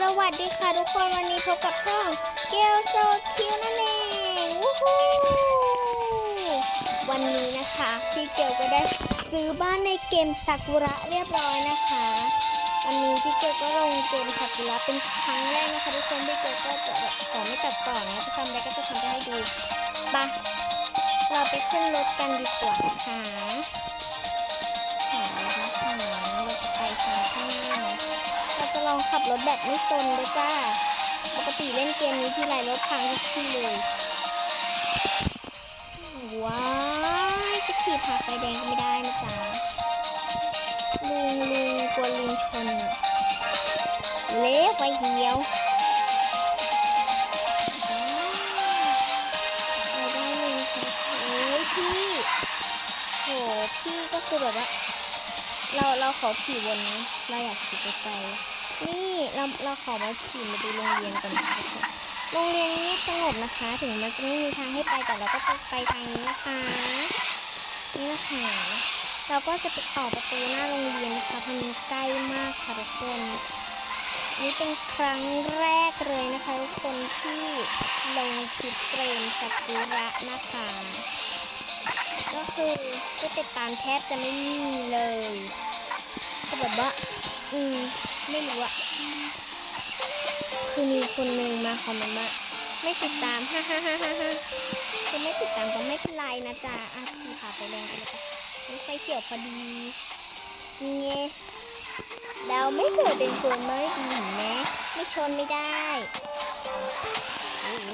สวัสดีค่ะทุกคนวันนี้พบกับช่องเกลโซคิวนั่นเองวู้ฮู้วันนี้นะคะพี่เกลก็ได้ซื้อบ้านในเกมซากุระเรียบร้อยนะคะ วันนี้พี่เกลก็ลงเกมซากุระเป็นครั้งแรกนะคะทุกคนพี่เกลก็จะแบบขอไม่ตัดต่อนะจะทำอะไรก็จะทำให้ดูไปะเราไปขึ้นรถกันดีกว่านะคะ ขับรถแบบไม่ซนเลยจ้า ปกติเล่นเกมนี้ที่ไรรถพังทุกที่เลย ว้ายจะขี่ผ่าไฟแดงก็ไม่ได้นะจ๊ะลุงลุงกลัวลุงชนอะเละไฟเหียวไปได้เลยค่ะโอ้ยพี่โหพี่ก็คือแบบว่า เราเราขอขี่วนนะเราอยากขี่ไกลๆ นี่เราเราขอมาขี่มาดูโรงเรียนกันนะคะโรงเรียนนี้สงบนะคะ ถึงมันจะไม่มีทางให้ไปแต่เราก็จะไปทางนี้นะคะ นี่นะคะเราก็จะไปต่อประตูหน้าโรงเรียนนะคะเพราะมันใกล้มากค่ะทุกคนนี่เป็นครั้งแรกเลยนะคะทุกคนที่ลงคลิปเกมสักุระนะคะก็คือผู้ติดตามแทบจะไม่มีเลยก็แบบว่า อืม ไม่รู้อะคือมีคนหนึ่งมาคอมเมนต์ว่าไม่ติดตามฮ่าฮ่าฮ่าฮ่าฮ่าคือไม่ติดตามก็ไม่เป็นไรนะจ๊ะอาขี่ผ่าไฟแดงไปเลยจ้ะไฟเขียวพอดีเงี้ยเราไม่เคยเป็นคนไม่ดีเห็นไหมไม่ชนไม่ได้โอ้โห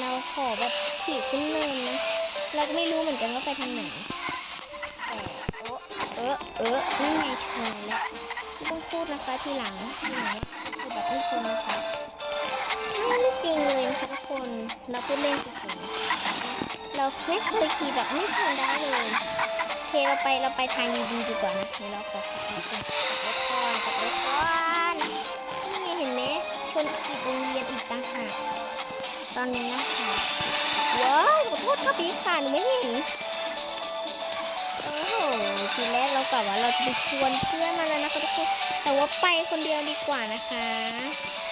เราขอแบบขี่ขึ้นเนินนะ เราก็ไม่รู้เหมือนกันว่าไปทางไหน ออเออนั่นไงชนแล้วไม่ต้องพูดนะคะทีหลังทีหลังว่คือแบบไม่ชนนะคะไม่ไม่จริงเลยนะคะทุกคนเราพูดเล่นเฉยๆเราไม่เคยขี่แบบไม่ชนได้เลยโอเคเราไปเราไปทางดีๆดีกว่านะเดี๋ยวเราขอขับรถก่อนขับรถก่อนนี่เห็นไหมชนอีกโรงเรียนอีกต่างหากตอนนี้นะคะว้าวขอโทษค่ะพี่ค่ะหนูไม่เห็น ทีแรกเรากะว่าเราจะไปชวนเพื่อนมาแล้วนะคะทุกคนแต่ว่าไปคนเดียวดีกว่านะคะ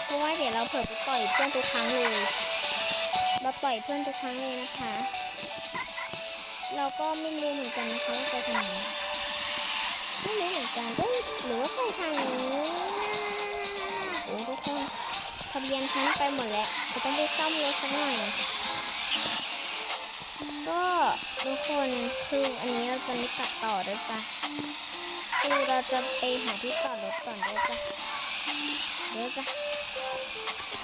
เพราะว่าเดี๋ยวเราเผลอไปต่อยเพื่อนทุกครั้งเลยเราต่อยเพื่อนทุกครั้งเลยนะคะ เราก็ไม่รู้เหมือนกันนะคะว่าไปทางไหนไม่รู้เหมือนกันเอ้ยหรือว่าไปทางนี้นะโอ้ทุกคนทะเบียนฉันไปหมดแล้วจะต้องไปซ่อมรถสักหน่อยก็ ทุกคนคืออันนี้เราจะไม่ตัดต่อด้วยจ้ะคือเราจะไปหาที่จอดรถก่อนด้วยจ้ะเดี๋ยวจ้ะ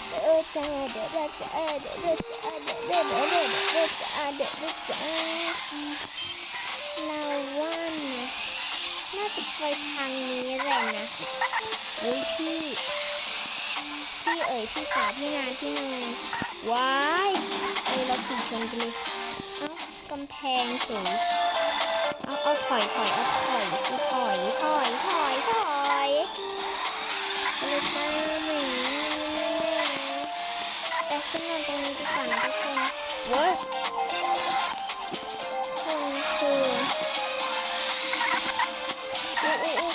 เดี๋ยวจ้ะเดี๋ยวจ้ะเดี๋ยวจ้ะเดี๋ยวเดี๋ยวเดี๋ยวเดี๋ยวจ้ะเดี๋ยวจ้ะเราว่านะน่าจะไปทางนี้แหละนะอุ้ยพี่พี่เอ๋ยพี่จ๋าพี่นาพี่นายว้ายเอ้ยเราขี่ชนไปเลยำแพงเฉย เอาเอาถอยถอยเอาถอยสิถอยถอยถอยถอยไปเลยจ้าหมแต่ขึ้นเงินตรงนี้ดีกว่านะทุกคนเว้ยคนคืออู้อู้อู้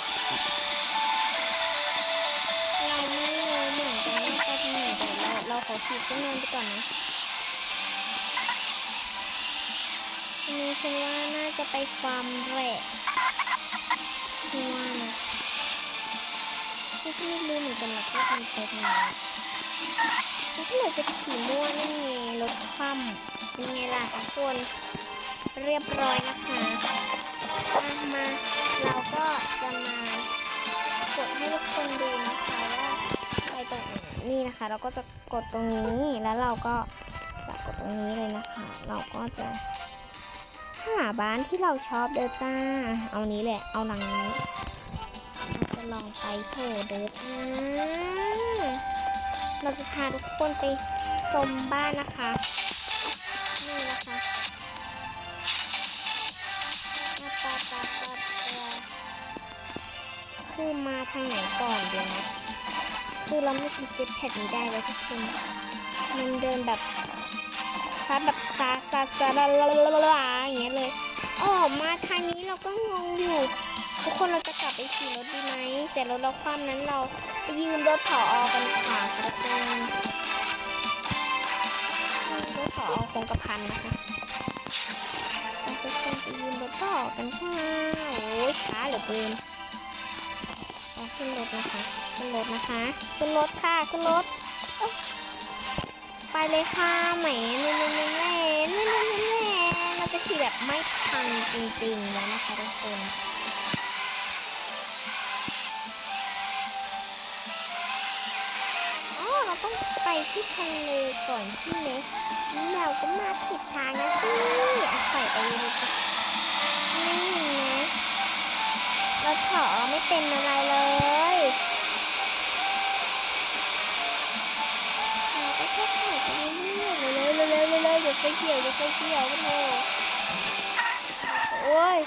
เราไม่รู้เหมือนกันว่าไปทางไหนเดี๋ยวเราเราขอขี่ขึ้นเงินไปก่อนนะ ฉันว่าน่าจะไปฟาร์มแรดฉันว่านะฉันก็ไม่รู้เหมือนกันหรอกว่ามันไปทางไหนฉันก็เลยจะขี่มั่วนั่นไงรถคว่ำเป็นไงล่ะทุกคนเรียบร้อยนะคะอะมาเราก็จะมากดให้ทุกคนดูนะคะว่าไปตรงนนี่นะคะ เราก็จะกดตรงนี้แล้วเราก็จะกดตรงนี้เลยนะคะ เราก็จะ หาบ้านที่เราชอบเด้อจ้า เอานี้แหละ เอาหลังนี้เราจะลองไปโผล่เด้อจ้า เราจะพาทุกคนไปชมบ้านนะคะ นี่นะคะมาปาปาปาปาคือมาทางไหนก่อนเดี๋ยวนะ คือเราไม่ใช้เจ็ตแพดนี้ได้เลยทุกคน มันเดินแบบ ซัดแบบซาซาซาลาลาลาลาอย่างเงี้ยเลยอ๋อมาทางนี้เราก็งงอยู่ ทุกคนเราจะกลับไปขี่รถดีไหม แต่รถเราคว่ำนั้นเราไปยืมรถผออกันดีกว่าค่ะทุกคนรถผอคงกระพันนะคะเราทุกคนไปยืมรถผอกันค่ะโอ้ยช้าเหลือเกินขึ้นรถนะคะ ขึ้นรถนะคะ ขึ้นรถค่ะ ขึ้นรถ ไปเลยค่ะแหมแหม่แหม่แหม่แหม่แหม่แม่แม่เราจะขี่แบบไม่พังจริงๆแล้วนะคะทุกคนอ๋อเราต้องไปที่ทะเลก่อนใช่ไหมเราก็มาผิดทางนะสิอะถอยไปเลยจ้ะนี่นะเราถอไม่เป็นอะไรเลย ดไฟเขียวเดี๋ยวไฟเขียวกันโถโอ้ย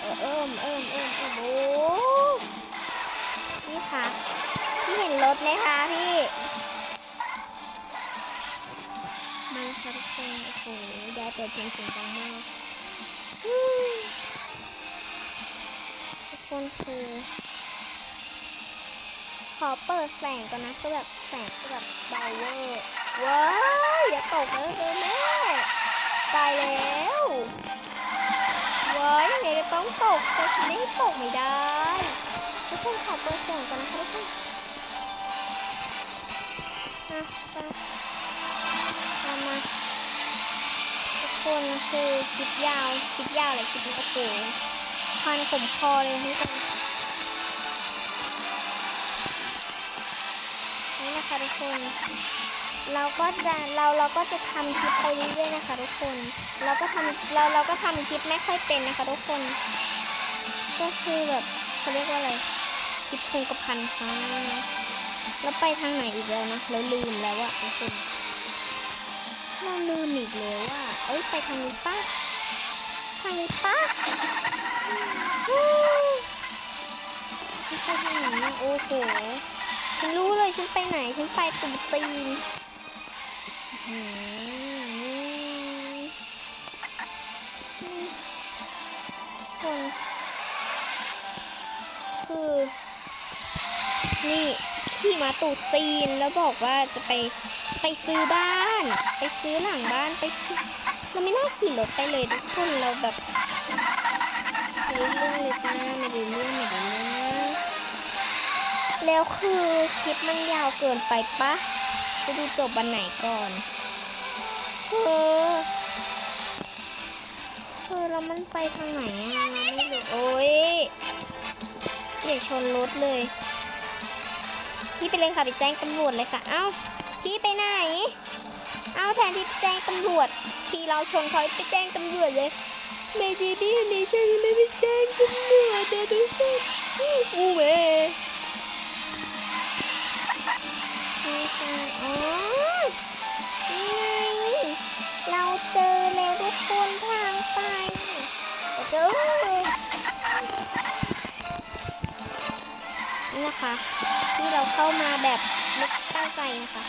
เอิ่มเอิ่มเอิ่มเอิ่มโอ้นี่คะพี่เห็นรถไหมคะพี่มาแล้วค่ะทุกคนโอ้โหยายเปิดเพลงเสียงดังมากทุกคนคือ ขอเปิดแสงก่อนนะคือแบบแสงคือแบบเบาเวอร์ ว้าวอย่าตกนะเออแม่ตายแล้วว้ายยังไงก็ต้องตกแต่ฉันไม่ตกไม่ได้ทุกคนขอเปิดแสงก่อนนะคะทุกคนอะไปตามาทุกคนคือคลิปยาวคลิปยาวเลยคลิปนี้โอ้โหคันขมคอเลยทุกคนนี่นะคะทุกคน เราก็จะเราเราก็จะทำคลิปไปเรื่อยๆนะคะทุกคน เราก็ทำเราเราก็ทำคลิปไม่ค่อยเป็นนะคะทุกคน ก็คือแบบเขาเรียกว่าอะไรคลิปคงกระพันค่ะแล้วไปทางไหนอีกแล้วนะเราลืมแล้วอะทุกคนเราลืมอีกแล้วอะเอ้ยไปทางนี้ป้าทางนี้ป้าฉันไปทางไหนเนี่ยโอ้โห ฉันรู้เลยฉันไปไหน ฉันไปตุ่มตีน นี่คนคือ นี่ขี่มาตูดตีนแล้วบอกว่าจะไปไปซื้อบ้าน ไปซื้อหลังบ้านไปซื้อเราไม่น่าขี่รถไปเลยทุกคนเราแบบไม่ได้เรื่องเลยจ้าไม่ได้เรื่องไม่ได้เรื่องแล้วคือคลิปมันยาวเกินไปปะ จะดูจบวันไหนก่อนเธอเธอแล้วมันไปทางไหนอะเราไม่รู้โอ๊ยอย่าชนรถเลย พี่ไปเลยค่ะไปแจ้งตำรวจเลยค่ะ เอ้า พี่ไปไหน เอ้าแทนที่แจ้งตำรวจ ที่เราชนเขาไปแจ้งตำรวจเลยไม่ดีดีนี่ฉันไม่ไปแจ้งตำรวจนะทุกคนอู้เว ยนี่ค่ะอ๋อนี่ไง เราเจอแล้วทุกคนทางไปเราเจอนี่นะคะ ที่เราเข้ามาแบบไม่ตั้งใจนะคะ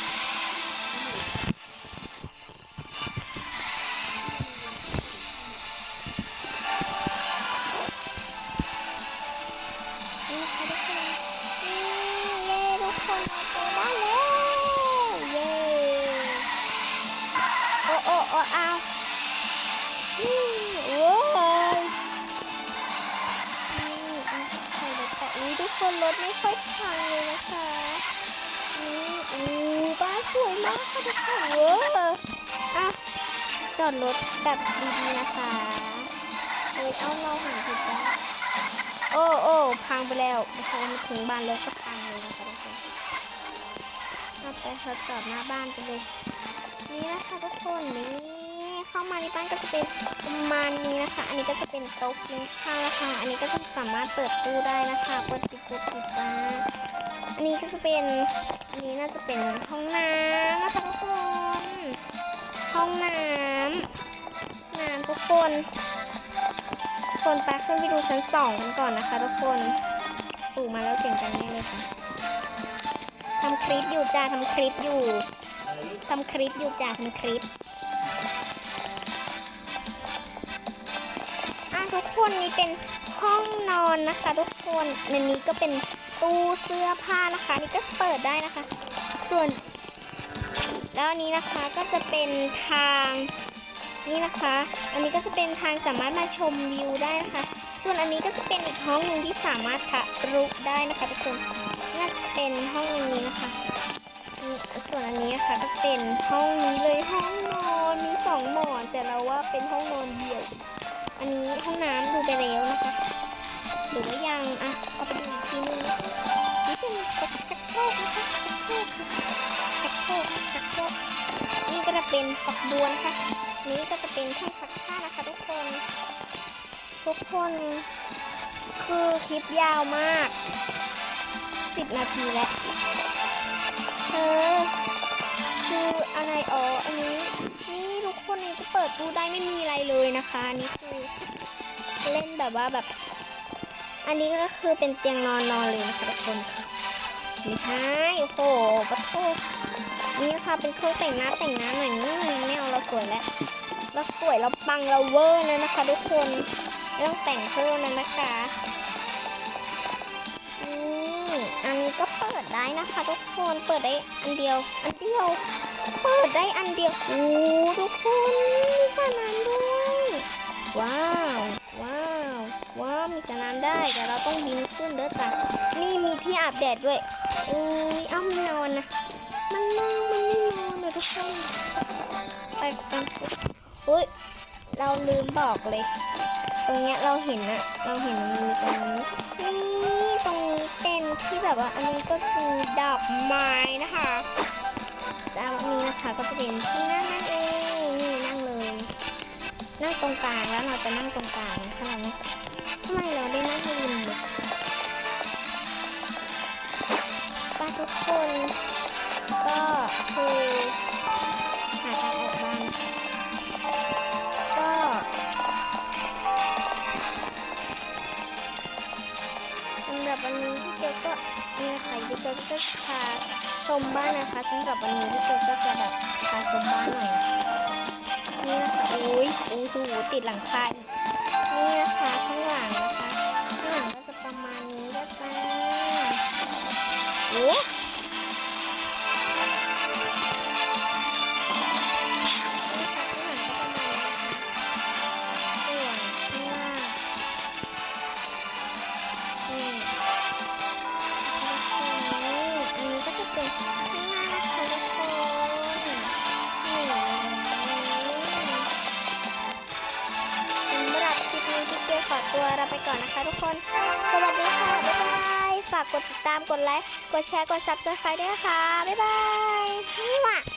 สวยมากค่ะทุกคนเวอร์อะจอดรถแบบดีๆนะคะเอ้ยเอาเราหันผิดด้านโอ้โอ้พังไปแล้วพอมาถึงบ้านรถก็พังเลยนะคะทุกคนเอาไปเราจอดหน้าบ้านไปเลย นี่นะคะทุกคนนี่ เข้ามาในบ้านก็จะเป็นประมาณนี้นะคะ อันนี้ก็จะเป็นโต๊ะกินข้าวนะคะ อันนี้ก็จะสามารถเปิดตู้ได้นะคะ เปิดปิดเปิดปิดจ้า อันนี้ก็จะเป็นอันนี้น่าจะเป็นห้องน้ำนะคะทุกคน ห้องน้ำน้ำทุกคนทุกคนไปขึ้นไปดูชั้นสองกันก่อนนะคะ ทุกคนปลูกมาแล้วเสียงกันแน่เลยค่ะทำคลิปอยู่จ้าทำคลิปอยู่ทำคลิปอยู่จ้ะทำคลิป คนนี่เป็นห้องนอนนะคะ ทุกคนในนี้ก็เป็นตู้เสื้อผ้านะคะ นี่ก็เปิดได้นะคะ ส่วน แล้วอันนี้นะคะก็จะเป็นทางนี่นะคะ อันนี้ก็จะเป็นทางสามารถมาชมวิวได้นะคะ ส่วนอันนี้ก็จะเป็นอีกห้องหนึ่งที่สามารถทะลุได้นะคะทุกคนน่าจะเป็นห้องอันนี้นะคะ ส่วนอันนี้นะคะก็จะเป็นห้องนี้เลยห้องนอนมีสองหมอนแต่เราว่าเป็นห้องนอนเดี่ยว อันนี้ห้องน้ำดูไปแล้วนะคะหรือว่ายังอะเอาไปดูอีกทีนึงนี่เป็นชักโครกนะคะชักโครกค่ะชักโครกชักโครกนี่ก็จะเป็นฝักบัวนะคะนี่ก็จะเป็นเครื่องซักผ้านะคะทุกคน ทุกคนคือคลิปยาวมาก 10 นาทีแล้วเธอคืออะไรอ๋ออันนี้ ปิดตู้ได้ไม่มีอะไรเลยนะคะนี่คือเล่นแบบว่าแบบ อันนี้ก็คือเป็นเตียงนอนนอนเลยนะคะทุกคนไม่ใช่โอ้โหปะโทนี่นะคะเป็นเครื่องแต่งหน้าแต่งหน้าหน่อยนี่ไม่เอาเราสวยแล้วเราสวยเราปังเราเวอร์เลยนะคะ ทุกคนไม่ต้องแต่งเพิ่มแล้วนะคะนี่อันนี้ก็เปิดได้นะคะ ทุกคนเปิดได้อันเดียว อันเดียว เปิดได้อันเดียว โอ้ทุกคนมีสน้ำด้วย ว้าว ว้าว ว้าว มีสน้ำได้แต่เราต้องบินขึ้นเด้อจ้ะนี่มีที่อาบแดดด้วยอุ้ยเอ้าไม่นอนนะมันนั่งมันไม่นอนเลยทุกคน ไปกันอุ้ยเราลืมบอกเลย ตรงเนี้ยเราเห็นอะเราเห็นมันมีตรงนี้ นี่ตรงนี้เป็นที่แบบว่าอันนี้ก็จะมีดอกไม้นะคะ จะนี้นะคะก็จะเป็นที่นั่งนั่นเองนี่นั่งเลย นั่งตรงกลางแล้วเราจะนั่งตรงกลางถ้าเรา ชมบ้านนะคะสำหรับวันนี้พี่เกิดก็จะแบบพาชมบ้านหน่อย นี่นะคะอุ้ยโอ้โหติดหลังคาอีก นี่นะคะข้างหลังนะคะ ข้างหลังก็จะประมาณนี้ก็จ้าโอ้ สวัสดีค่ะ บ๊ายบาย ฝากกดติดตาม กดไลค์ กดแชร์ กด subscribe ด้วยนะคะ บ๊ายบาย